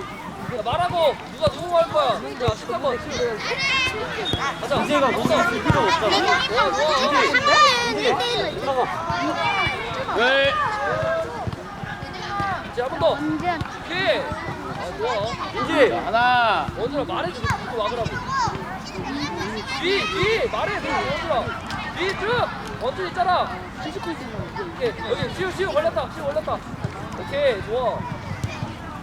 야, 말하고 누가 누구 할 거야? 야 13번 가자 이제가 뭔가 없을 필요 없잖아. 왜? 이제 한 번 더 오케이 아 좋아 인지 하나. 원준아 말해줘 누구 막으라고 뒤 뒤 말해 너 원준아 뒤 쭉 원준 있잖아 오케이 여기 시우 시우 걸렸다 시우 걸렸다 오케이 좋아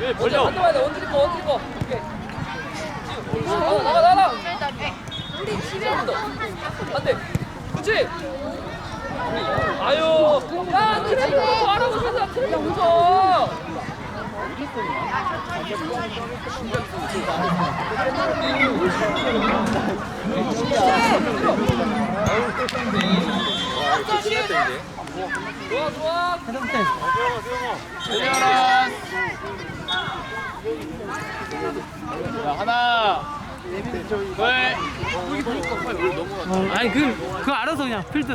현 벌려. 돼 원준이 거 원준이 거 오케이 나가 나가 나가 한번더 안돼 그치 아유 야 트래핑부터 하라고 생각 트래핑부터 좋아 좋아 열려라. 자, 하나. 둘. 아니 그 그거 알아서 그냥 필드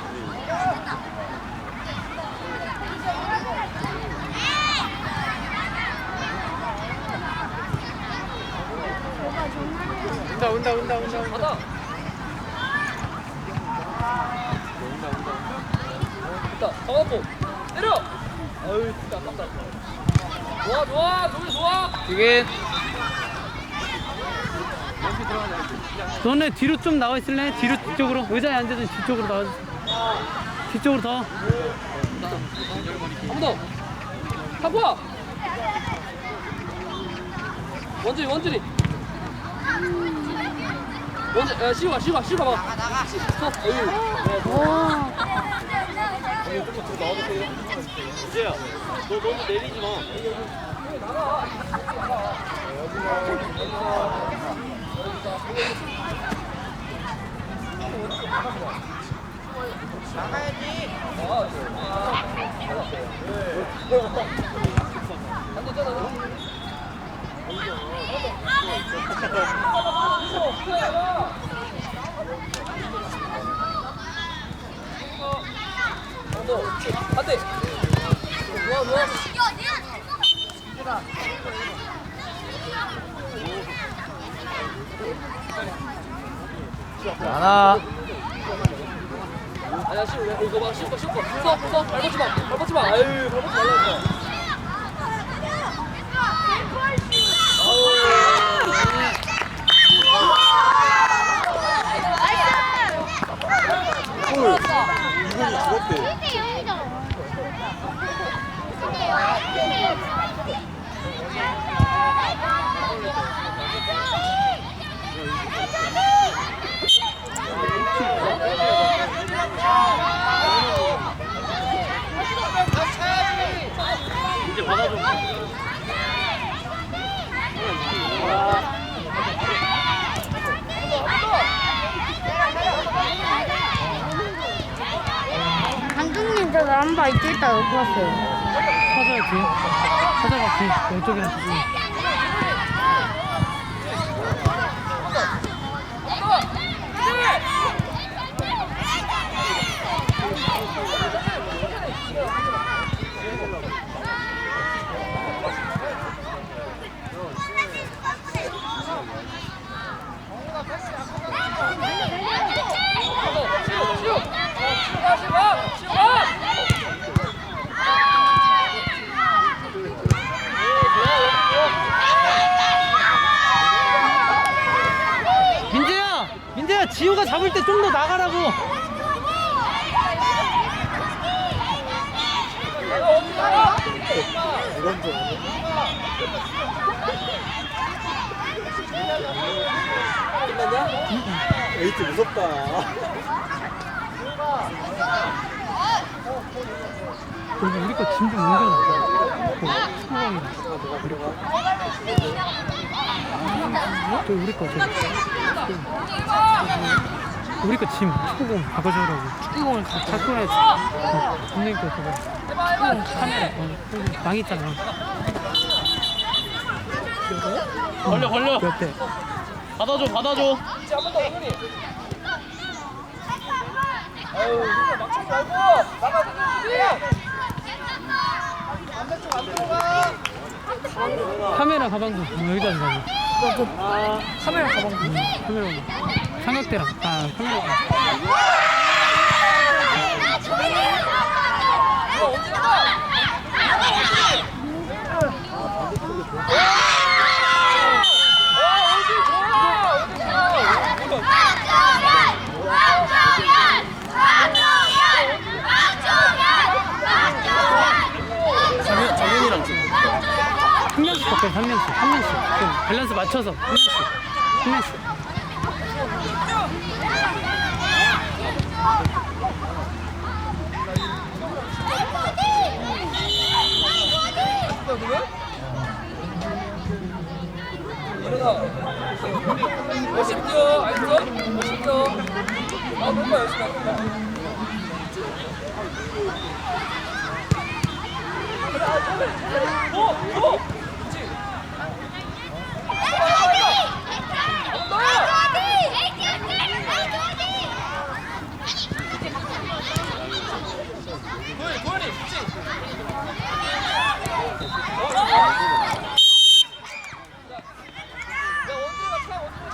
온다 온다 온다 온다. 온다. 가다 됐다 잡았고. 때려! 아유 진짜 아깝다. 좋아 좋아 조기 좋아. 이게 너네 뒤로 좀 나와 있을래? 뒤로 뒤쪽으로? 의자에 앉아서 뒤쪽으로 나와. 뒤쪽으로 더. 한 번더. 하고 와 원준이 원준이 원준 야 시우가 시우가 시우가 봐 나가 나가. 서 어유 이제야. 너 너무 내리지 마. 안돼 잖아 하나. 아니야 왜 이거 봐거 시우 거 서, 서 밟아지 마. 밟아지 마. 아유 밟아지 말라니까 이제 받아줘. 감독님 저 남바 이 쪽 있다 놓고 왔어요. 찾아야 돼 찾아가 돼 이쪽이랑 저쪽이 시우 시우 시우가 시우가 시우가 잡을 때 좀 더 나가라고. 끝났냐? 에이트 무섭다 여기 우리 거 짐좀 옮겨놔. 저 우리 거 저. 우리 거 짐, 축구공 바꿔주라고. 축구공을 갖고 와야지. 어, 분명히 거 그거. 축구공 카메라, 어, 망 있잖아. 걸려 걸려 옆에. 받아줘 받아줘. 아유, 말고. 나가, 나가, 반대쪽 안 들어가. 카메라 가방도 여기다 놔. 카메라 가방. 카메라 삼각대랑 아 카메라 이거 언제 가? 와, 어디 좋아, 어디 좋아. 정현, 정현이랑 지금 바꿔 한 명씩 한 명씩 좀 밸런스 맞춰서 한 명씩 한 명씩. 열심히 알겠어? 열심히. 아, 뭔가 열심히 할. 그래, 아, 저래, 저래. 뭐, 뭐. 그렇지. 엄마! 도현이, 도현이, 그렇지. 야, 원준이가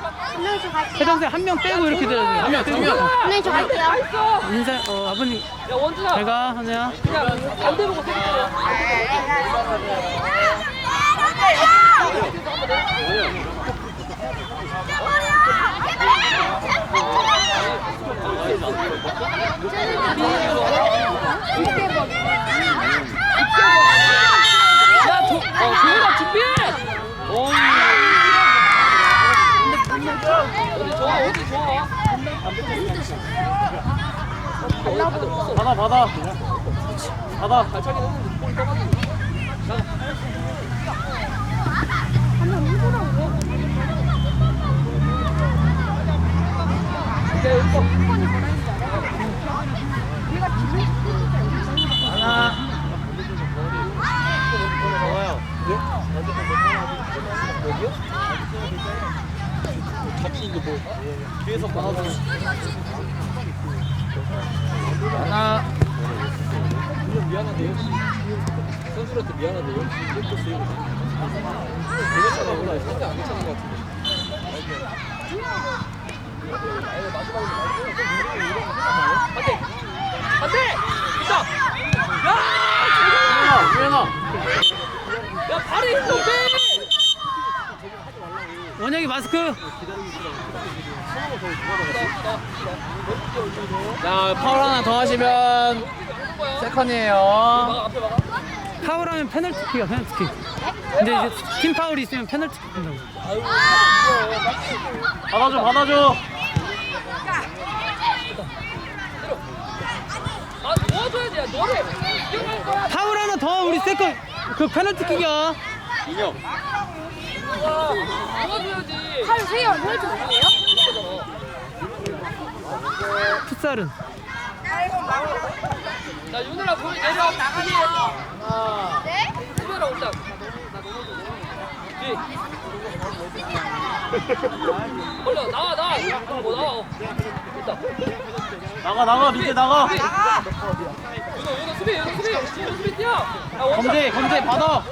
차, 저 갈게요. 해당생 한 명 빼고 이렇게 들어야 돼요 한명 빼고 저 갈게요. 인사 어 아버님 야, 원준아. 제가 하냐 그냥 반대 보고 때려. 야, 도, 어, 준비해. 어이. 받아 받아 받아 발차기 넣는데 볼 떠가지고. 하나 좋아요 여기요? 잡히는 거 뭐? 뒤에서 받아줘 하나. 물론 미안한데 역시 선수한테 미안한데 역시 이것도 쓰이고 내가 차가구나 상대 안 괜찮은 것 같은데. 아니 마지막으로 안돼 안돼 있다 야 유현아. 야 발이 빼 원영이 마스크 자 파울 하나 더 하시면 세컨이에요. 파울하면 페널티킥이야 페널티킥 근데 이제 팀 파울이 있으면 페널티킥 된다고. 받아줘 받아줘. 아 도와줘야지 야 너를 뛰어갈 거야 파울 하나 더 우리 세컨. 그 페널티킥이야 인형. 아, 도와줘야지 팔 세요. 왜 주세요? 풋살은? 자 윤우라 거기 내려 나가세요 네? 수비라 일단 뒤 걸려 나와 나와 어 나와. 어. 됐다. 나가 나가 밑에 나가. 윤우 윤우 수비 윤우 수비. 윤우 수비 뛰어. 야, 원샷. 검제 검제 받아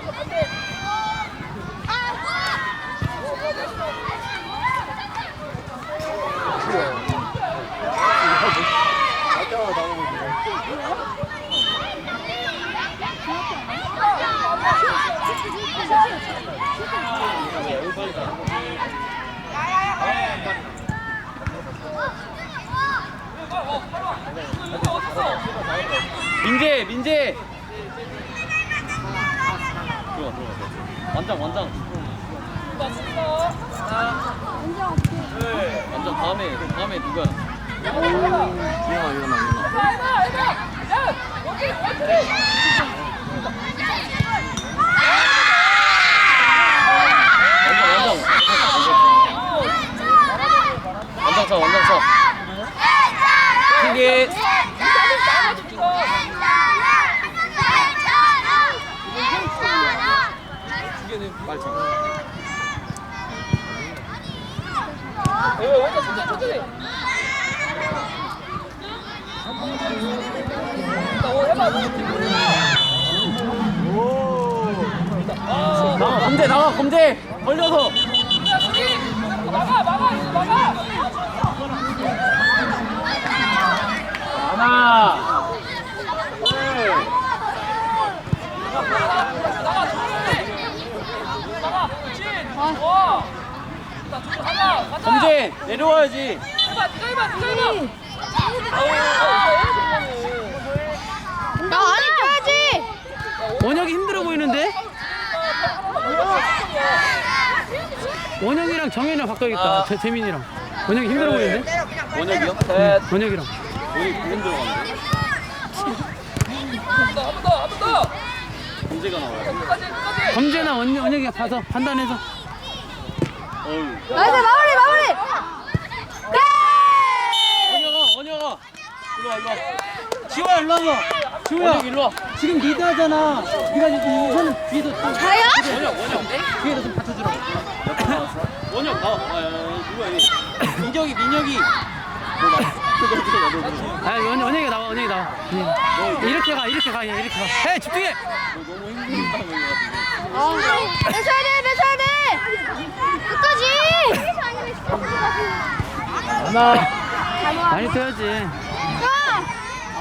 민재 민재. 들어가 들어가 완장 완장. 완장 다음에 다음에 누가? 이영아 이영아 이영아. 완장 완장. 완장 차 완장 차. 크게 빨리 차왜 원자 천천히 천천히 나 오늘 해봐 아 나가 검제 나가 검제. 걸려서! 막아 막아 이거 막아 하나 나가 조용히 나가 그렇지 좋아 자 조용히 검제 내려와야지 네가 해봐 아우 이거 나 안에 줘야지. 원혁이 힘들어 보이는데? 원혁이랑 정현이랑 바꿔야겠다. 재, 재민이랑. 원혁이 힘들어 보이는데? 원혁이요? 응, 원혁이랑. 여기 구름 들어갔는데 한번 더 한번더 검제가 나와요 끝까지 끝까지 범죄나 원, 원혁이가 봐서 판단해서. 어우 나이스 마무리 마무리. 원혁아 일로 와 일로 와. 지호야 일로 와봐. 지호야 원혁 일로 와. 지금 리드하잖아. 네가 지금 우선 뒤에서 좀 자야? 원혁 원혁 뒤에서 좀 받쳐주라고. 원혁 나와 아, 야, 야, 누구야 얘? 민혁이 민혁이. 너 나, 들어가 아, 원, 원혁이가 나와, 원혁이 나와. 응. 이렇게 가, 이렇게 가, 그냥 이렇게 가. 에이, 집중해! 너 너무 힘들다 어. 뺏어야 돼 뺏어야 돼. 끝까지. 하나 많이 떠야지. 야.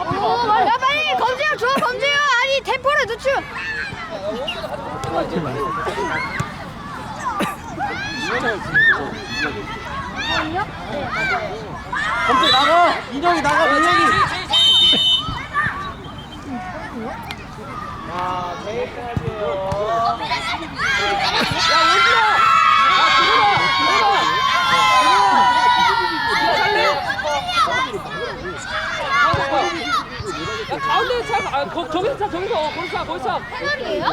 오, 야 빨리 검지야 줘 검지야 아니 템포를 늦추. 검제 나가! 민혁이 나가 민혁이 야 가운데 차 아, 거, 저기서 차 저기서 어, 거기서 차 거기서 차 하나이에요?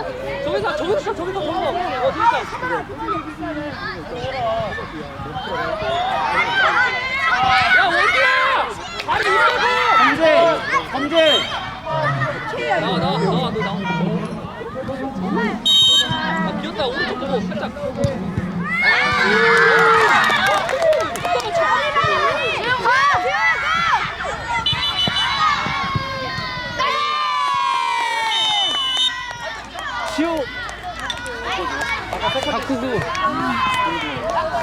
저기서 저기서 차 저기서 저기서 어 저기서 야 원기야 발이 있다고 검제 검제 나와 나와 나와 너 나와 아 비었다 오른쪽 보고 살짝 지금 가. 시호! 바꾸고.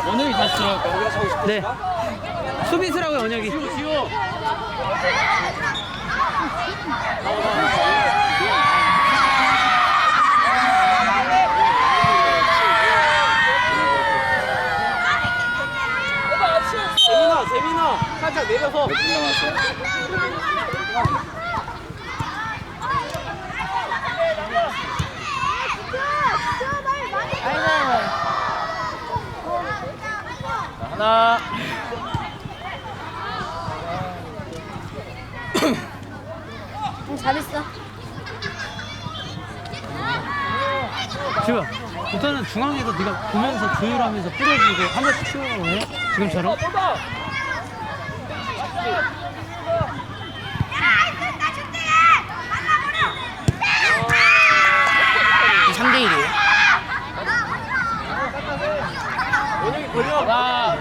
원혁이 다시 들어갈까? 네. 수비수라고요, 원혁이. 지호 재민아 재민아. 살짝 내려서? 하나 잘했어. 지호야, 우선은 중앙에서 네가 보면서 조율하면서 뿌려주고 한 번씩 치우라고 해. 지금처럼. 쏜다 3대 1이에요. 원혁이 걸려 하나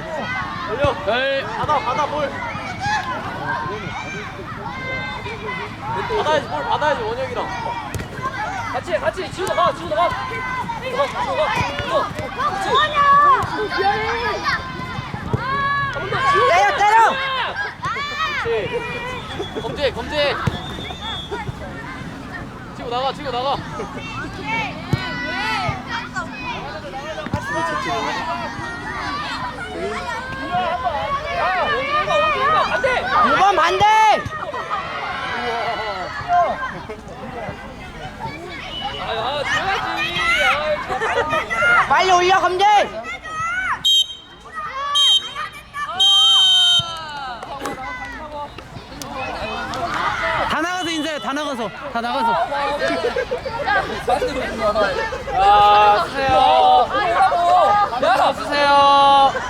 걸려 열 받아 받아 볼 받아야지 볼 받아야지 원혁이랑 같이 해, 같이 지우다 가 지우다 가 지우다 가 지우다 가 이거 그렇지 한번더 지우다 때려 때려 그렇지 검제 검제 치고 나가 치고 나가 원 안 돼! 빨리 올려, 검제! 다 나가서 인사해, 다 나가서, 다 나가서. 아, 쓰세요. 야, 쓰세요.